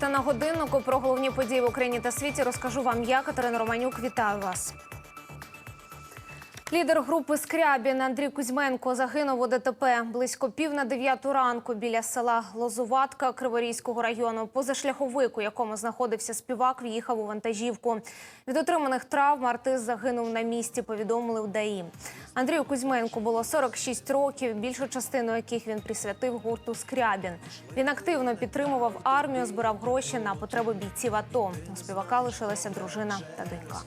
12 на годиннику про головні події в Україні та світі розкажу вам я, Катерина Романюк. Вітаю вас. Лідер групи Скрябін Андрій Кузьменко загинув у ДТП близько пів на дев'яту ранку біля села Лозуватка Криворізького району. Позашляховик, у якому знаходився співак, в'їхав у вантажівку. Від отриманих травм артист загинув на місці. Повідомили в ДАІ. Андрію Кузьменку було 46 років, більшу частину яких він присвятив гурту Скрябін. Він активно підтримував армію, збирав гроші на потреби бійців АТО. У співака лишилася дружина та донька.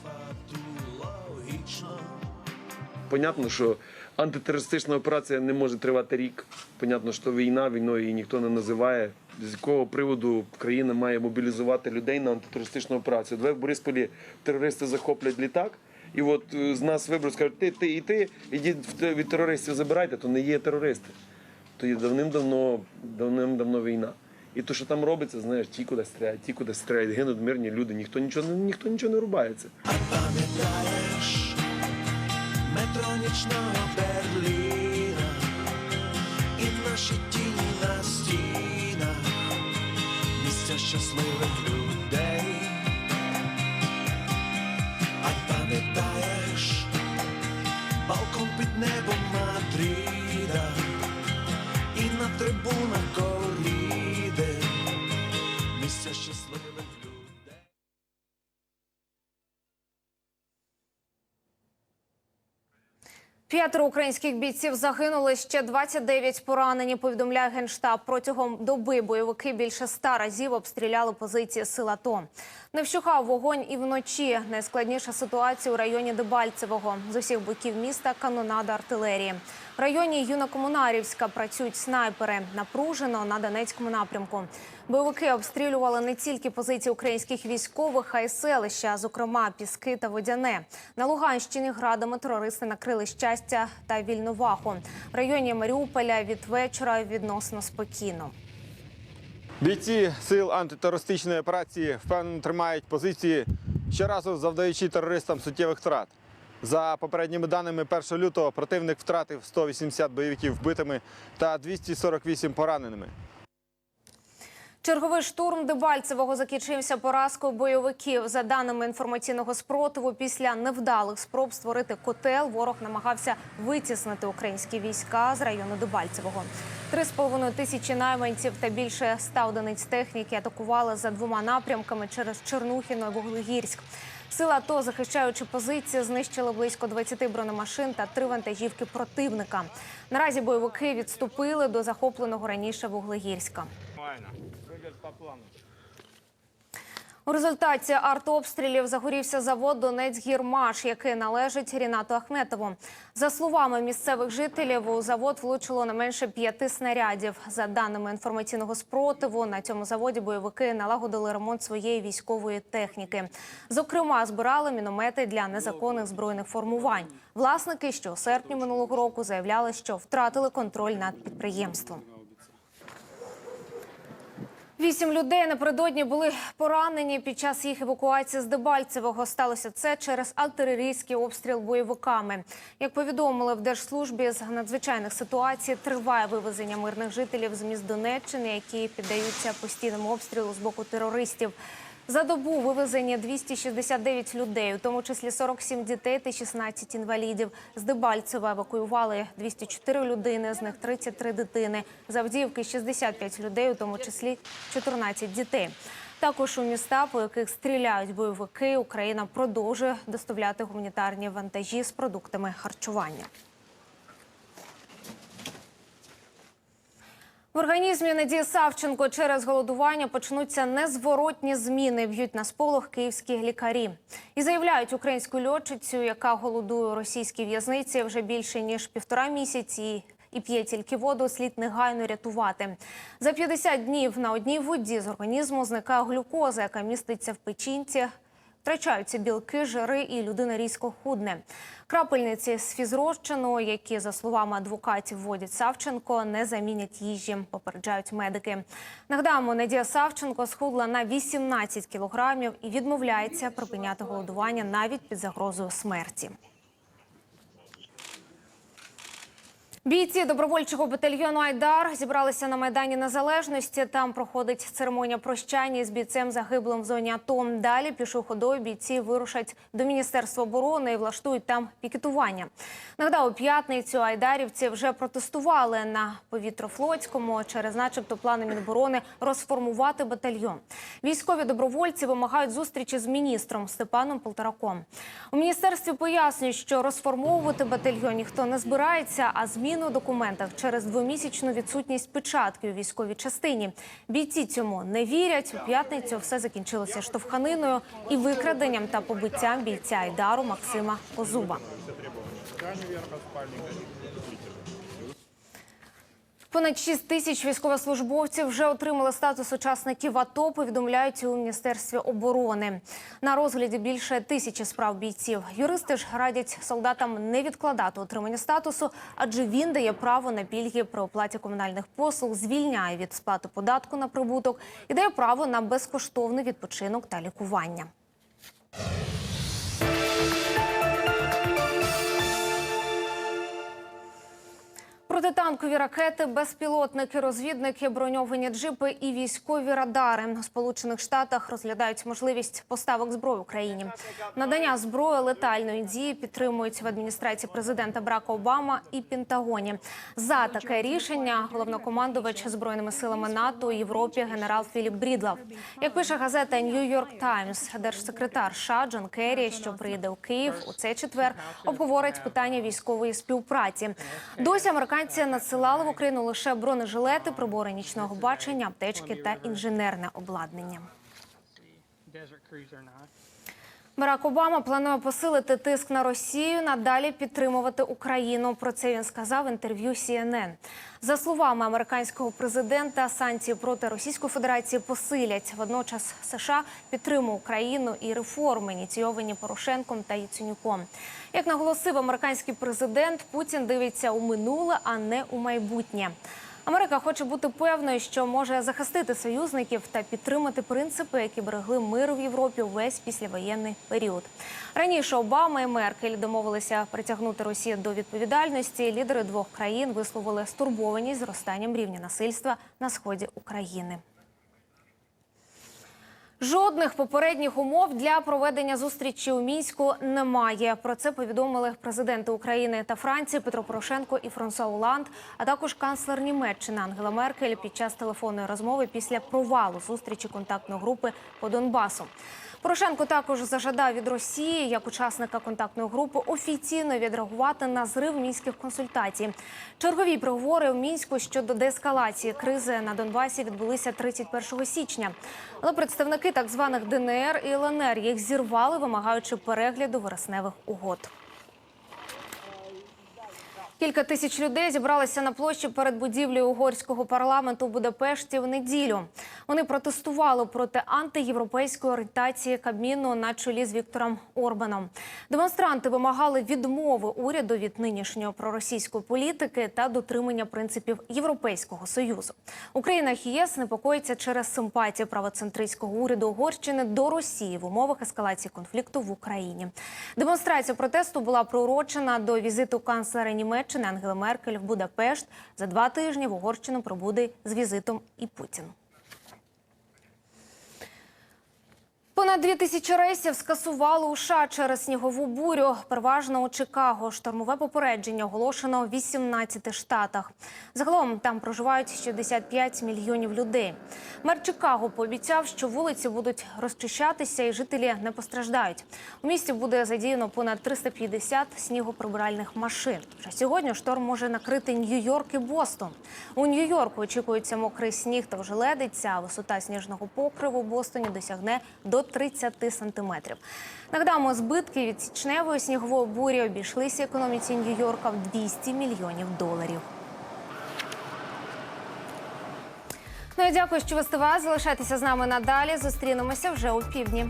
Понятно, що антитерористична операція не може тривати рік. Понятно, що війна, війною її ніхто не називає. З якого приводу країна має мобілізувати людей на антитерористичну операцію? Давай в Борисполі терористи захоплять літак, і от е, з нас виберуть, скажуть, ти, ти і ти, ідіть від терористів забирайте, то не є терористи. То є давним-давно, давним-давно війна. І то, що там робиться, знаєш, ті куди стріляють, ті куди стріляють, гинуть мирні люди, ніхто нічого, ніхто нічого не рубається. Нічного Берліна і наші тіні на стінах, місця щасливих людей. П'ятеро українських бійців загинули, ще 29 поранені. Повідомляє генштаб. Протягом доби бойовики більше ста разів обстріляли позиції сил АТО. Не вщухав вогонь і вночі. Найскладніша ситуація у районі Дебальцевого. З усіх боків міста канонада артилерії. В районі Юнокомунарівська працюють снайпери. Напружено на Донецькому напрямку. Бойовики обстрілювали не тільки позиції українських військових, а й селища, зокрема Піски та Водяне. На Луганщині градами терористи накрили щастя та вільноваху. В районі Маріуполя від вечора відносно спокійно. Бійці сил антитерористичної операції впевнено тримають позиції, щоразу завдаючи терористам суттєвих втрат. За попередніми даними 1 лютого противник втратив 180 бойовиків вбитими та 248 пораненими. Черговий штурм Дебальцевого закінчився поразкою бойовиків. За даними інформаційного спротиву, після невдалих спроб створити котел, ворог намагався витіснити українські війська з району Дебальцевого. Три з половиною тисячі найманців та більше ста одиниць техніки атакували за двома напрямками через Чернухіно і Вуглегірськ. Сила АТО, захищаючи позиції, знищили близько 20 бронемашин та три вантажівки противника. Наразі бойовики відступили до захопленого раніше Вуглегірська. У результаті артобстрілів загорівся завод Донецьк-Гірмаш, який належить Рінату Ахметову. За словами місцевих жителів, у завод влучило не менше п'яти снарядів. За даними інформаційного спротиву, на цьому заводі бойовики налагодили ремонт своєї військової техніки. Зокрема, збирали міномети для незаконних збройних формувань. Власники, що у серпні минулого року заявляли, що втратили контроль над підприємством. Вісім людей напередодні були поранені під час їх евакуації з Дебальцевого. Сталося це через артилерійський обстріл бойовиками. Як повідомили в держслужбі з надзвичайних ситуацій, триває вивезення мирних жителів з міст Донеччини, які піддаються постійному обстрілу з боку терористів. За добу вивезені 269 людей, у тому числі 47 дітей та 16 інвалідів. З Дебальцева евакуювали 204 людини, з них 33 дитини. З Авдіївки 65 людей, у тому числі 14 дітей. Також у міста, по яких стріляють бойовики, Україна продовжує доставляти гуманітарні вантажі з продуктами харчування. В організмі Надії Савченко через голодування почнуться незворотні зміни. Б'ють на сполох київські лікарі і заявляють українську льотчицю, яка голодує у російській в'язниці вже більше ніж півтора місяці. І п'є тільки воду, слід негайно рятувати. За 50 днів на одній воді з організму зникає глюкоза, яка міститься в печінці. Втрачаються білки, жири, і людина різко худне. Крапельниці з фізрозчину, які, за словами адвокатів, вводять Савченко, не замінять їжі, попереджають медики. Нагадаємо, Надія Савченко схудла на 18 кілограмів і відмовляється припиняти голодування навіть під загрозою смерті. Бійці добровольчого батальйону Айдар зібралися на майдані Незалежності. Там проходить церемонія прощання з бійцем загиблим в зоні АТО. Далі пішою ходою бійці вирушать до міністерства оборони і влаштують там пікетування. Нагадаю, п'ятницю айдарівці вже протестували на повітрофлотському через, начебто, плани Міноборони розформувати батальйон. Військові добровольці вимагають зустрічі з міністром Степаном Полтораком. У міністерстві пояснюють, що розформовувати батальйон ніхто не збирається, а зміни у документах через двомісячну відсутність печатки у військовій частині. Бійці цьому не вірять. У п'ятницю все закінчилося штовханиною і викраденням та побиттям бійця Айдару Максима Козуба. Понад 6 тисяч військовослужбовців вже отримали статус учасників АТО. Повідомляють у міністерстві оборони. На розгляді більше тисячі справ бійців. Юристи ж радять солдатам не відкладати отримання статусу, адже він дає право на пільги при оплаті комунальних послуг, звільняє від сплати податку на прибуток і дає право на безкоштовний відпочинок та лікування. Протитанкові ракети, безпілотники, розвідники, броньовані джипи і військові радари в Сполучених Штатах розглядають можливість поставок зброї Україні. Надання зброї летальної дії підтримують в адміністрації президента Барака Обама і Пентагоні. За таке рішення головнокомандувач збройними силами НАТО у Європі генерал Філіп Брідлав. Як пише газета New York Times, держсекретар США Джон Керрі, що приїде у Київ у цей четвер, обговорить питання військової співпраці. Досі американці надсилали в Україну лише бронежилети, прибори нічного бачення, аптечки та інженерне обладнання. Барак Обама планує посилити тиск на Росію, надалі підтримувати Україну. Про це він сказав в інтерв'ю CNN. За словами американського президента, санкції проти Російської Федерації посилять. Водночас США підтримує Україну і реформи, ініційовані Порошенком та Яценюком. Як наголосив американський президент, Путін дивиться у минуле, а не у майбутнє. Америка хоче бути певною, що може захистити союзників та підтримати принципи, які берегли мир в Європі весь післявоєнний період. Раніше Обама і Меркель домовилися притягнути Росію до відповідальності. Лідери двох країн висловили стурбованість зростанням рівня насильства на сході України. Жодних попередніх умов для проведення зустрічі у мінську немає. Про це повідомили президенти України та Франції Петро Порошенко і Франсуа Оланд, а також канцлер Німеччини Ангела Меркель під час телефонної розмови після провалу зустрічі контактної групи по Донбасу. Порошенко також зажадав від Росії як учасника контактної групи офіційно відреагувати на зрив мінських консультацій. Чергові переговори в мінську щодо деескалації кризи на Донбасі відбулися 31 січня. Але представники так званих ДНР і ЛНР їх зірвали, вимагаючи перегляду вересневих угод. Кілька тисяч людей зібралися на площі перед будівлею угорського парламенту у Будапешті в неділю. Вони протестували проти антиєвропейської орієнтації Кабміну на чолі з Віктором Орбаном. Демонстранти вимагали відмови уряду від нинішньої проросійської політики та дотримання принципів Європейського союзу. Україна ЄС непокоїться через симпатії правоцентристського уряду Угорщини до Росії в умовах ескалації конфлікту в Україні. Демонстрація протесту була приурочена до візиту канцлера Німеччини Ангели Меркель в Будапешт. За два тижні в Угорщину пробуде з візитом і Путін. Понад дві тисячі рейсів скасували у США через снігову бурю. Переважно у Чикаго. Штормове попередження оголошено в 18 штатах. Загалом там проживають 65 мільйонів людей. Мер Чикаго пообіцяв, що вулиці будуть розчищатися і жителі не постраждають. У місті буде задіяно понад 350 снігоприбиральних машин. Вже сьогодні шторм може накрити Нью-Йорк і Бостон. У Нью-Йорку очікується мокрий сніг та ожеледиця. а Висота сніжного покриву у Бостоні досягне до 30 сантиметрів. Нагадаємо, збитки від січневої снігової бурі обійшлися економіці Нью-Йорка в 200 мільйонів доларів. Ну і дякую, що ви з Залишайтеся з нами надалі. Зустрінемося вже у півдні.